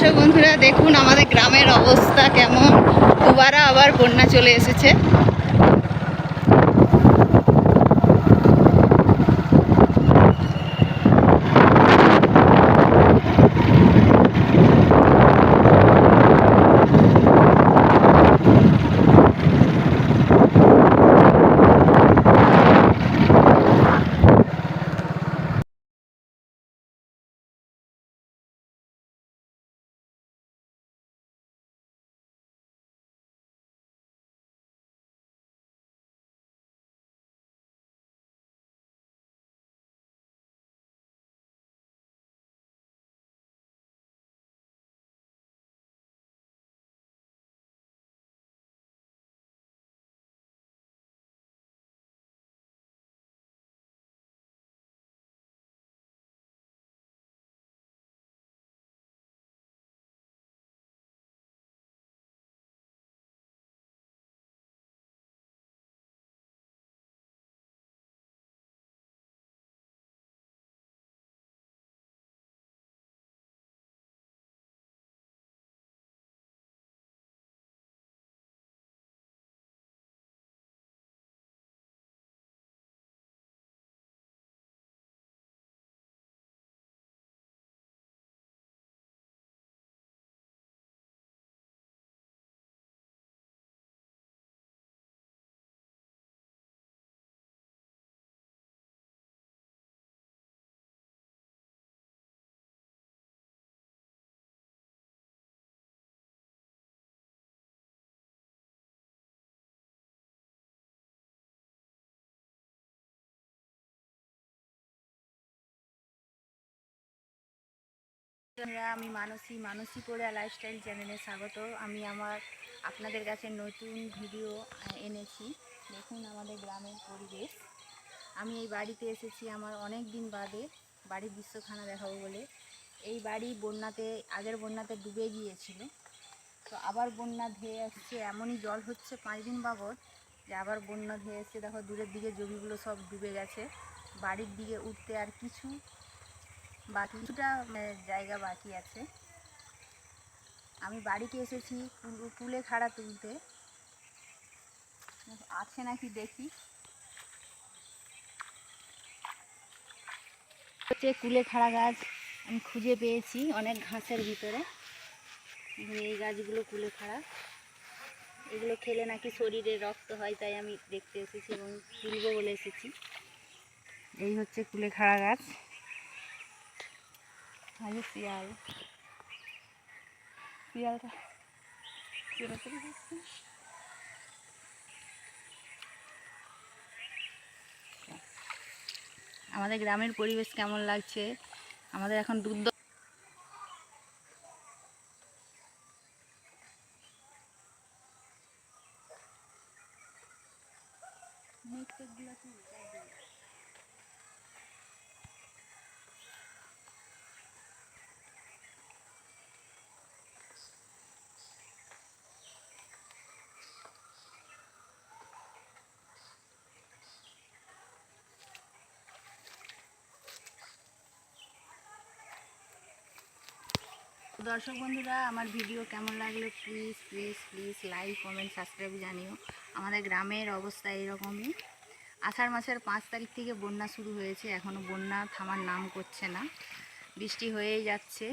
দর্শক বন্ধুরা দেখুন আমাদের গ্রামের অবস্থা কেমন। দুবারা আবার বন্যা চলে এসেছে। আমি মানসী মানসী করে লাইফস্টাইল চ্যানেলে স্বাগত। আমি আমার আপনাদের কাছে নতুন ভিডিও এনেছি। দেখুন আমাদের গ্রামের পরিবেশ। আমি এই বাড়িতে এসেছি আমার অনেক দিন বাদে। বাড়ির দৃশ্যখানা দেখাবো বলে। এই বাড়ি বন্যাতে, আগের বন্যাতে ডুবে গিয়েছিল। তো আবার বন্যা ধেয়ে আসছে, এমনই জল হচ্ছে পাঁচ দিন বাবদ যে আবার বন্যা ধেয়ে এসছে। দেখো, দূরের দিকে জমিগুলো সব ডুবে গেছে। বাড়ির দিকে উঠতে আর কিছু বাকি কিছুটা মানে, জায়গা বাকি আছে। আমি বাড়িতে এসেছি কুলে খাড়া তুলতে। আছে নাকি দেখি। হচ্ছে কুলে খাড়া গাছ আমি খুঁজে পেয়েছি অনেক ঘাসের ভিতরে। এই গাছগুলো কুলে খাড়া। এগুলো খেলে নাকি শরীরে রক্ত হয় তাই আমি দেখতে এসেছি এবং তুলবো বলে এসেছি। এই হচ্ছে কুলে খাড়া গাছ। আগে শিয়াল শিয়ালটা চলে চলে যাচ্ছে আমাদের গ্রামের পরিবেশ কেমন লাগছে? আমাদের এখন দুধ দর্শক বন্ধুরা, আমার ভিডিও কেমন লাগল please please please like comment subscribe জানিও। আমাদের গ্রামের অবস্থা এরকমই। আষাঢ় মাসের পাঁচ তারিখ থেকে বন্যা শুরু হয়েছে এখনও বন্যা থামার নাম করছে না। বৃষ্টি হয়েই যাচ্ছে।